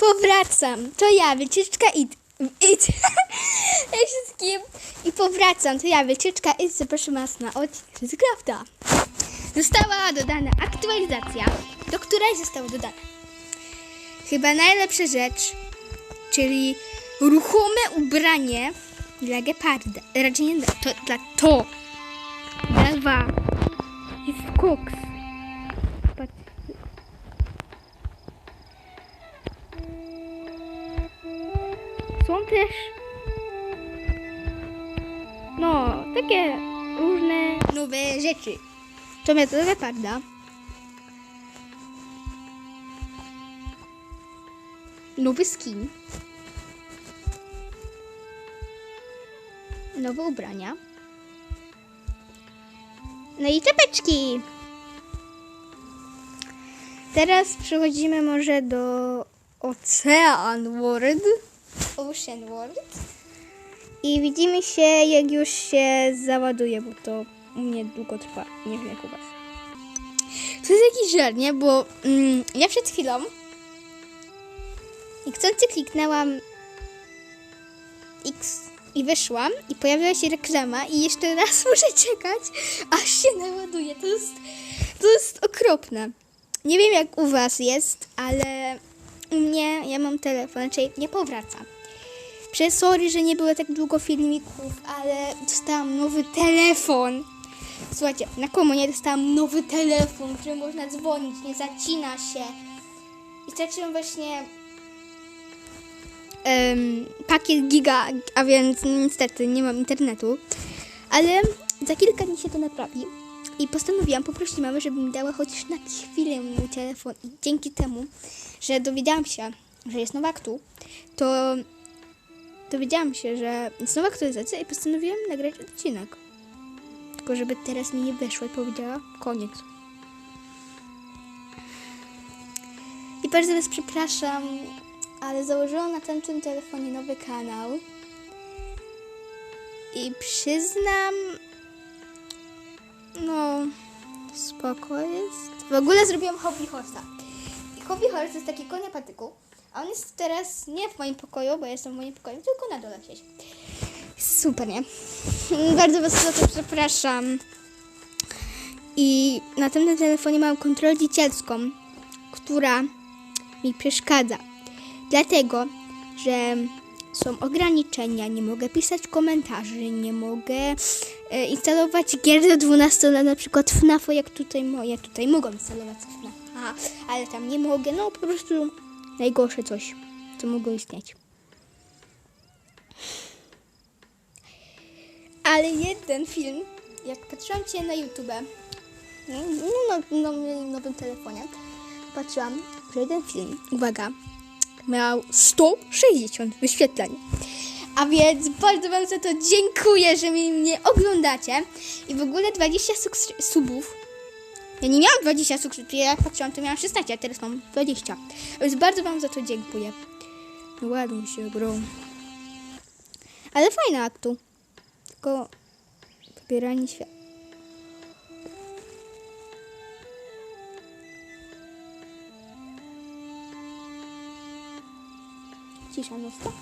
powracam. To ja, wycieczka. It. Cześć wszystkim. I powracam. To ja, wycieczka it. Zapraszam Was na odcinek z. Została dodana aktualizacja, do której zostało dodane chyba najlepsza rzecz, czyli ruchome ubranie dla geparda. Raczej nie dla to, dla to. Dla dwa. Jest koks. Też no, takie różne nowe rzeczy. To mnie to geparda. Nowy skin. Nowe ubrania. No i czapeczki. Teraz przechodzimy może do Ocean World. Ocean World. I widzimy się, jak już się załaduje, bo to u mnie długo trwa. Nie wiem jak u was. To jest jakiś żart, nie? Bo mm, ja przed chwilą i chcący kliknęłam X i wyszłam i pojawiła się reklama i jeszcze raz muszę czekać, aż się naładuje. To jest, to jest okropne. Nie wiem jak u was jest, ale u mnie, ja mam telefon, raczej nie powraca. Przez sorry, że nie było tak długo filmików, ale dostałam nowy telefon. Słuchajcie, na komunie dostałam nowy telefon, który można dzwonić, nie zacina się. I straciłam właśnie em, pakiet giga, a więc niestety nie mam internetu. Ale za kilka dni się to naprawi. I postanowiłam poprosić mamę, żeby mi dała chociaż na chwilę mój telefon. I dzięki temu, że dowiedziałam się, że jest nowa aktu, to dowiedziałam się, że jest nowa aktualizacja i postanowiłam nagrać odcinek. Tylko żeby teraz mi nie wyszło i powiedziała koniec. I bardzo Was przepraszam, ale założyłam na tamtym telefonie nowy kanał. I przyznam, no, spoko jest. W ogóle zrobiłam hobby horse'a. I hobby horse jest taki konia patyku. A on jest teraz nie w moim pokoju, bo jestem w moim pokoju, tylko na dole siedzi. Super, nie? Bardzo Was za to przepraszam. I na tym telefonie mam kontrolę dziecielską, która mi przeszkadza. Dlatego, że są ograniczenia, nie mogę pisać komentarzy, nie mogę e, instalować gier do 12 lat, na przykład FNAF, jak tutaj moje, tutaj mogą instalować FNAF, ale tam nie mogę, no po prostu najgorsze coś, co mogło istnieć. Ale jeden film, jak patrzyłam Cię na YouTube, no, no, na moim nowym telefonie, patrzyłam, że jeden film, uwaga, miał 160 wyświetleń. A więc bardzo Wam za to dziękuję, że mi mnie oglądacie. I w ogóle 20 subs- subów. Ja nie miałam 20 subskrypcji, ja patrzyłam, to miałam 16, a teraz mam 20. A więc bardzo Wam za to dziękuję. Ładuj się, bro. Ale fajna aktu. Tylko pobieranie świat. Cisza nocna.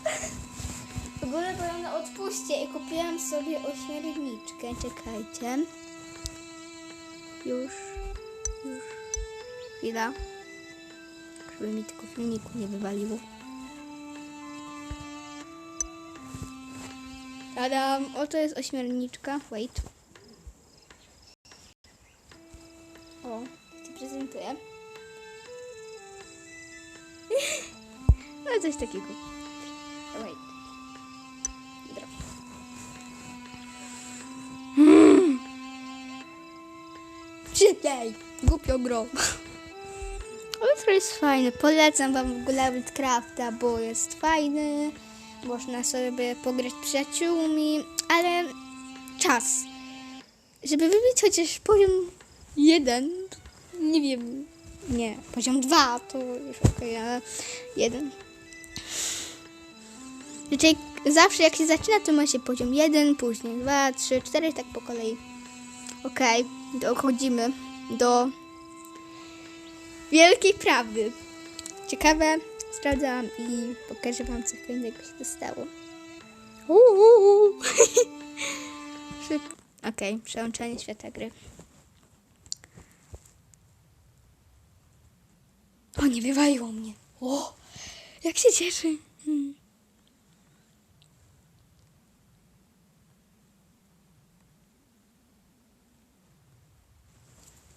W ogóle byłam na odpuście i kupiłam sobie ośmiorniczkę. Czekajcie. Już. Chwila. Żeby mi tylko filmiku nie wywaliło. Tadam! Oto jest ośmiorniczka. Wait. O, ci prezentuję. No coś takiego. Wait. Dobra. Szybciej! Głupio gro. Jest fajne. Polecam wam w ogóle Worldcrafta, bo jest fajny. Można sobie pograć przyjaciółmi, ale czas. Żeby wybić chociaż poziom jeden, nie wiem, nie, poziom dwa to już okej, ale jeden. Raczej zawsze jak się zaczyna, to ma się poziom 1, później 2, 3, 4, tak po kolei. Okej, dochodzimy do wielkiej prawdy. Ciekawe, sprawdzałam i pokażę wam, co fajnego się dostało. Uuu. Okej, przełączanie świata gry. O, nie wywaliło mnie. O, jak się cieszy. Hmm.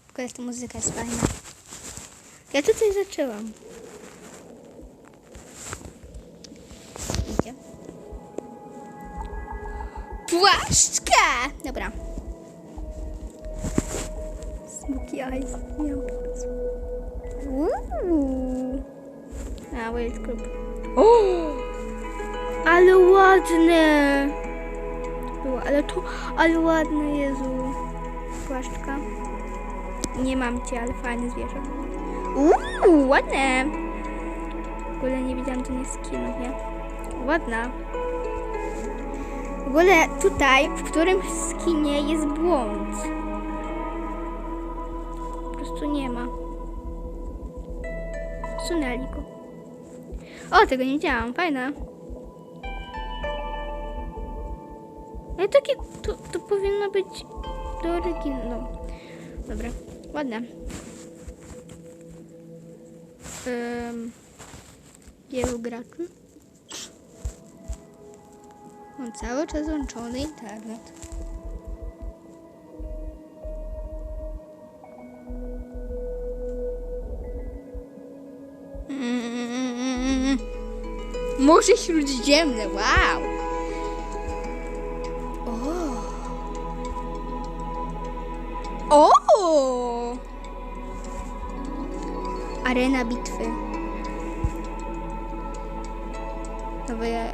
W ta muzyka jest fajna. Ja tutaj zaczęłam. Idzie. Płaszczka! Dobra. Smoky eyes. Miał Uuu. A, Wild Group. O! Ale ładne! To było, ale to, ale ładne, Jezu. Płaszczka. Nie mam cię, ale fajne zwierzę. Uuu, ładne! W ogóle nie widziałam tu nie skinów, nie? Ładna. W ogóle tutaj, w którym skinie jest błąd. Po prostu nie ma. Sunęli go. O, tego nie widziałam. Fajne. Ale takie, to, to powinno być do oryginału. No. Dobra, ładne. Um, wielu graczy. Mam cały czas włączony internet. Mm. Morze Śródziemne, wow! Arena bitwy. Nowe... E,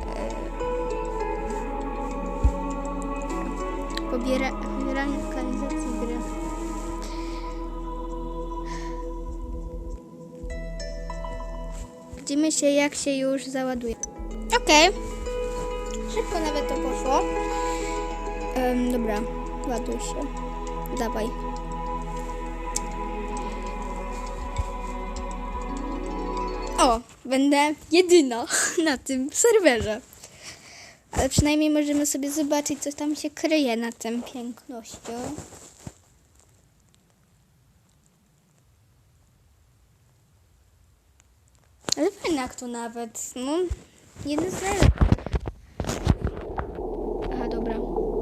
pobiera, pobieranie lokalizacji gry. Widzimy się jak się już załaduje. Okej. Szybko nawet to poszło. Em, dobra, ładuj się. Dawaj. Będę jedyna na tym serwerze. Ale przynajmniej możemy sobie zobaczyć, co tam się kryje na tym pięknością. Ale fajne jak to nawet. No, jeden z. Aha, dobra.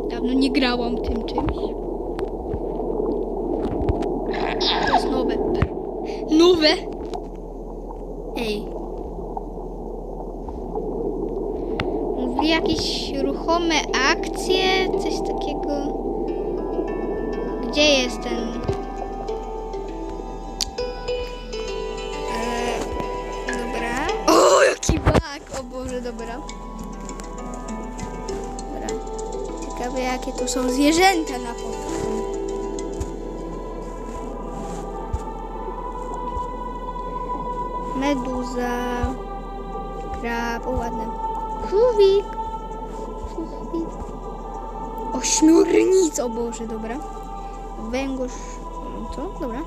Dawno nie grałam tym czymś. To jest nowe. Nowe? Ej. Jakieś ruchome akcje, coś takiego. Gdzie jest ten... Eee, dobra. O, jaki bak! O Boże, dobra. Dobra. Ciekawe, jakie tu są zwierzęta na początku. Meduza. Krab, o ładne. Żółwik. Ośmiornica, o Boże, dobra. Węgorz, to, dobra.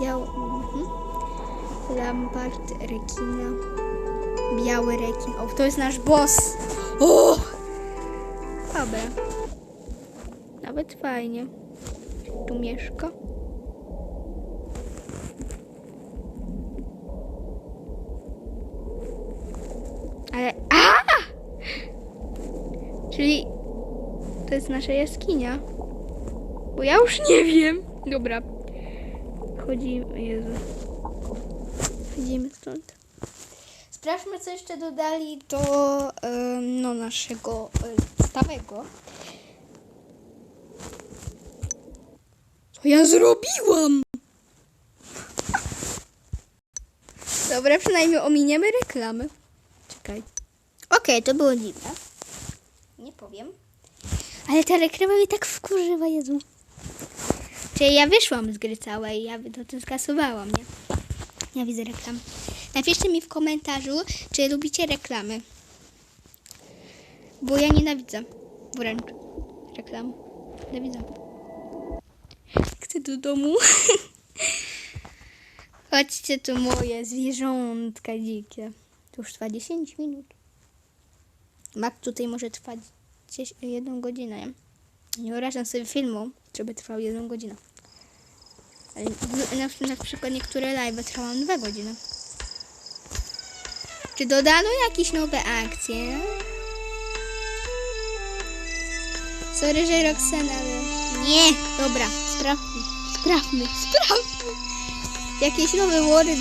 Biał, mhm. Lampart, rekina. Biały rekin. O, to jest nasz boss. O! Dobra. Nawet fajnie. Tu mieszka. Ale. A! Czyli to jest nasza jaskinia. Bo ja już nie wiem. Dobra. Chodzimy. Jezu. Chodzimy stąd. Sprawdźmy, co jeszcze dodali do no, naszego e, stałego. Co ja zrobiłam? Dobra, przynajmniej ominiemy reklamy. Czekaj. Okej, to było dziwne. Nie powiem. Ale ta reklama mnie tak wkurzyła, Jezu. Czyli ja wyszłam z gry całej, ja to, to skasowałam, nie? Ja widzę reklam. Napiszcie mi w komentarzu, czy lubicie reklamy. Bo ja nienawidzę wręcz reklam. Nienawidzę. Chcę do domu. Chodźcie tu moje zwierzątka dzikie. To już trwa 10 minut. Mak tutaj może trwać gdzieś jedną godzinę. Nie, wyobrażam sobie filmu, żeby trwał jedną godzinę. Na, na przykład niektóre live trwają dwa godziny. Czy dodano jakieś nowe akcje? Sorry, że Roxana, ale... Nie! Dobra, sprawdźmy. Sprawdźmy, sprawdźmy. Jakieś nowe wordy.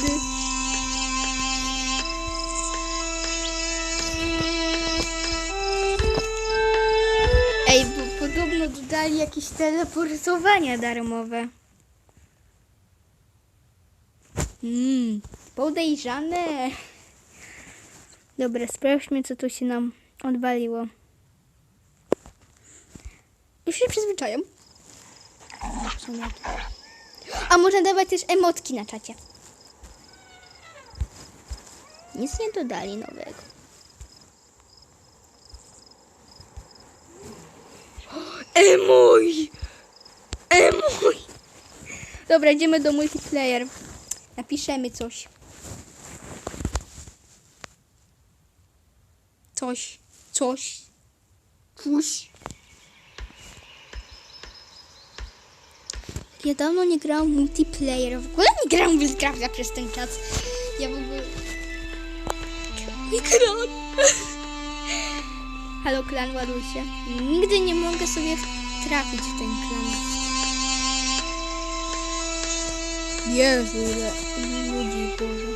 Dodali jakieś teleportowania darmowe. Mmm, podejrzane. Dobra, sprawdźmy, co tu się nam odwaliło. Już się jakieś. A można dawać też emotki na czacie. Nic nie dodali nowego. Emoj! Emoj! Dobra, idziemy do multiplayer. Napiszemy coś. Coś. Coś. Coś. Ja dawno nie grałam w multiplayer. W ogóle nie grałam w Minecrafta przez ten czas. Ja w ogóle... Nie grałam. Halo klan, ładuj. Nigdy nie mogę sobie trafić w ten klan. Jezu, ile ludzi, Boże.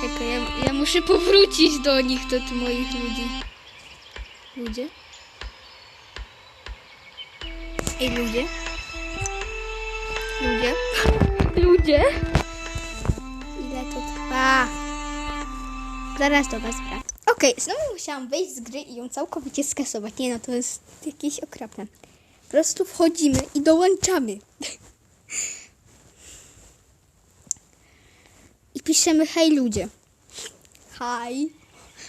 Czekaj, ja, ja muszę powrócić do nich, do tych moich ludzi. Ludzie? Ej, ludzie? Ludzie? Ludzie? To trwa? Zaraz do was wracam. Okej, znowu musiałam wejść z gry i ją całkowicie skasować. Nie no, to jest jakieś okropne. Po prostu wchodzimy i dołączamy. I piszemy hej ludzie. Hi.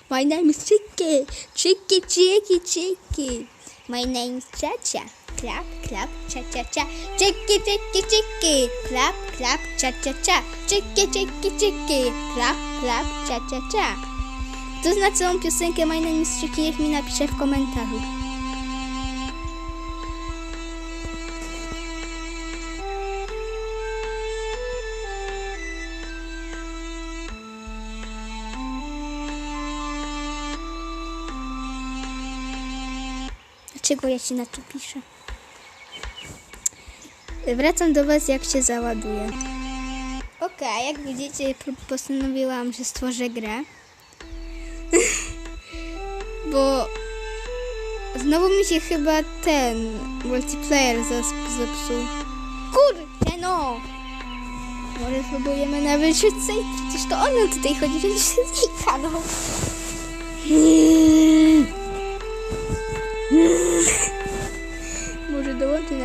My name is Chicky. Chicky, Chicky, Chicky. My name is Cha-Cha. Clap, clap, cha-cha-cha. Chicky, Chicky, Chicky. Clap, clap, cha-cha-cha. Chicky, Chicky, Chicky. Clap, clap, cha-cha-cha. Kto zna całą piosenkę My name is Chicky, niech mi napisze w komentarzu. Dlaczego ja ci na to piszę? Wracam do Was, jak się załaduje. Okej, jak widzicie, postanowiłam, że stworzę grę. Bo znowu mi się chyba ten multiplayer zepsuł. Kurczę, no! Może spróbujemy na wyrzucę przecież to ona tutaj chodzi, że się znika, no.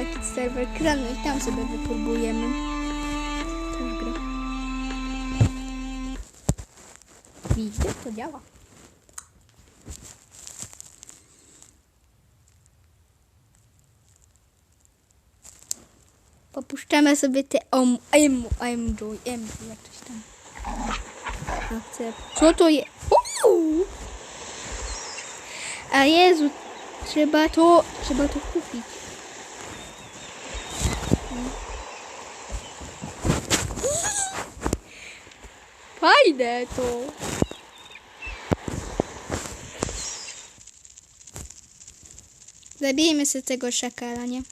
Jakiś serwer kranu i tam sobie wypróbujemy. Też grę. Widzicie, to działa. Popuszczamy sobie te om, em, em, joy, em, coś tam. Co to jest? A Jezu, trzeba to, trzeba to kupić. Fajne to. Zabijmy sobie tego szakala, nie?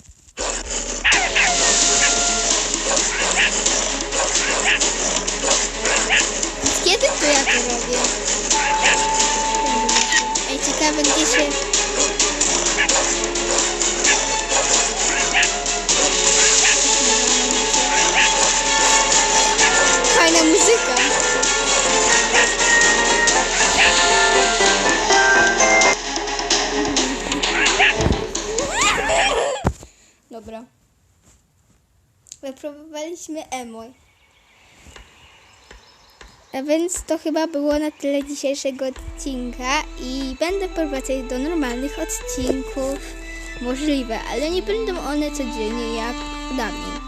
Więc to chyba było na tyle dzisiejszego odcinka i będę powracać do normalnych odcinków. Możliwe, ale nie będą one codziennie jak dawniej.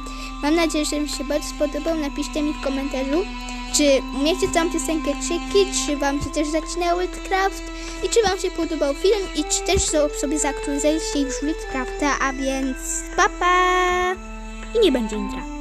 Mam nadzieję, że Wam się bardzo spodobał. Napiszcie mi w komentarzu, czy umiecie tą piosenkę Krzyki, czy Wam się też zacinał Witchcraft i czy Wam się podobał film i czy też so- sobie zaktualizujecie już Witchcrafta, a więc papa! I nie będzie intra.